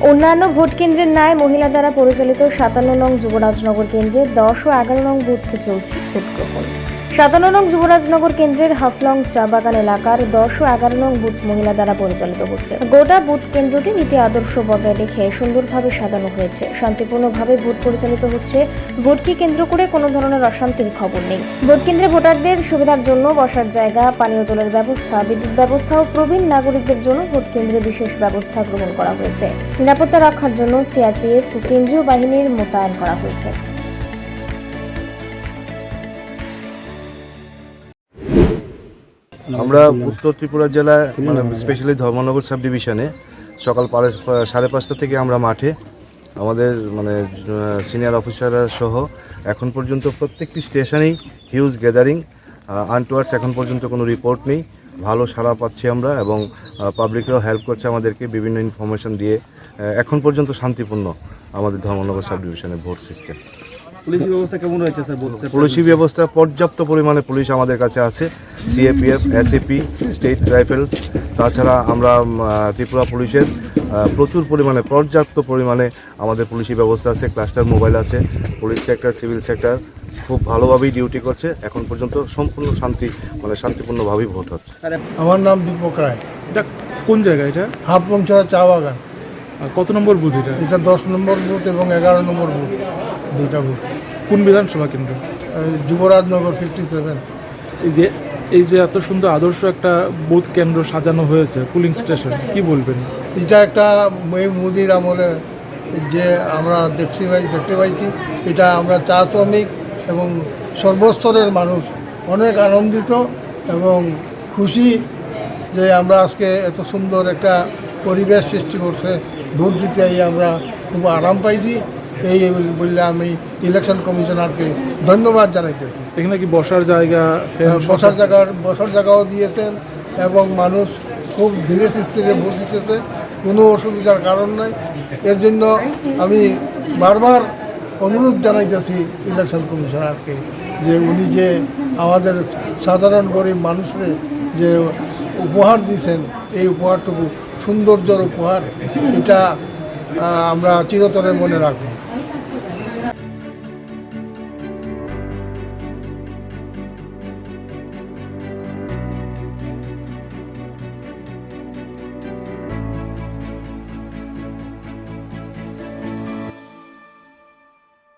অন্যান্য ভোট কেন্দ্রের ন্যায় মহিলা দ্বারা পরিচালিত সাতান্ন নং যুবরাজনগর কেন্দ্রে দশ ও এগারো নং বুথে চলছে ভোট গ্রহণ সাতান্ন নং যুবরাজনগর কেন্দ্রের হাফলং চা বাগান এলাকার দশ ও এগারো নং বুথ মহিলা দ্বারা পরিচালিত হচ্ছে। গোটা বুথ কেন্দ্রটি নীতি আদর্শ বজায় রেখে সুন্দরভাবে সাজানো হয়েছে। শান্তিপূর্ণভাবে ভোট পরিচালিত হচ্ছে। ভোটকে কেন্দ্র করে কোনো ধরনের অশান্তির খবর নেই। ভোট কেন্দ্রে ভোটারদের সুবিধার জন্য বসার জায়গা, পানীয় জলের ব্যবস্থা, বিদ্যুৎ ব্যবস্থা ও প্রবীণ নাগরিকদের জন্য ভোট কেন্দ্রে বিশেষ ব্যবস্থা গ্রহণ করা হয়েছে। নিরাপত্তা রক্ষার জন্য সিআরপিএফ কেন্দ্রীয় বাহিনীর মোতায়েন করা হয়েছে। আমরা উত্তর ত্রিপুরা জেলায় মানে স্পেশালি ধর্মনগর সাব ডিভিশনে সকাল সাড়ে পাঁচটা থেকে আমরা মাঠে আমাদের মানে সিনিয়র অফিসাররা সহ এখন পর্যন্ত প্রত্যেকটি স্টেশনেই হিউজ গ্যাদারিং আনটুয়ার্ডস এখন পর্যন্ত কোনো রিপোর্ট নেই। ভালো সাড়া পাচ্ছি আমরা এবং পাবলিকরাও হেল্প করছে আমাদেরকে বিভিন্ন ইনফরমেশন দিয়ে এখন পর্যন্ত শান্তিপূর্ণ আমাদের ধর্মনগর সাব ডিভিশনের ভোট সিস্টেম পুলিশি ব্যবস্থা কেমন রয়েছে স্যার বলতে পুলিশি ব্যবস্থা পর্যাপ্ত পরিমাণে পুলিশ আমাদের কাছে আছে সিএপিএফ এসএপি স্টেট রাইফেলস তাছাড়া আমরা ত্রিপুরা পুলিশের প্রচুর পরিমাণে পর্যাপ্ত পরিমাণে আমাদের পুলিশি ব্যবস্থা আছে ক্লাস্টার মোবাইল আছে পুলিশ সেক্টর সিভিল সেক্টর খুব ভালোভাবেই ডিউটি করছে। এখন পর্যন্ত সম্পূর্ণ শান্তি মানে শান্তিপূর্ণভাবেই ভোট হচ্ছে। আমার নাম দীপক রায়। এটা কোন জায়গা এটা? হাফ চা বাগান। আর কত নম্বর বুথ এটা? এটা দশ নম্বর বুথ এবং এগারো নম্বর বুথ। দুইটা বুথ কোন বিধানসভা কেন্দ্র? যুবরাজনগর ফিফটি সেভেন এই যে এই যে এত সুন্দর আদর্শ একটা বুথ কেন্দ্র সাজানো হয়েছে পুলিং স্টেশন কি বলবেন? এটা একটা এই মোদির আমলে যে আমরা দেখছি পাই দেখতে পাইছি। এটা আমরা চা শ্রমিক এবং সর্বস্তরের মানুষ অনেক আনন্দিত এবং খুশি যে আমরা আজকে এত সুন্দর একটা পরিবেশ সৃষ্টি করছে। ভোট দিতে আমরা খুব আরাম পাইছি। এই বললে আমি ইলেকশন কমিশনারকে ধন্যবাদ জানাইতেছি এখানে কি বসার জায়গা ফ্যান বসার জায়গার বসার জায়গাও দিয়েছেন এবং মানুষ খুব ধীরে সুস্থিরে ভোট দিতেছে কোনো অসুবিধার কারণ নাই। এর জন্য আমি বারবার অনুরোধ জানাইতেছি ইলেকশন কমিশনারকে যে উনি যে আমাদের সাধারণ গরিব মানুষের যে উপহার দিয়েছেন এই উপহারটুকু সৌন্দর্যর উপহার এটা আমরা চিরতরে মনে রাখব।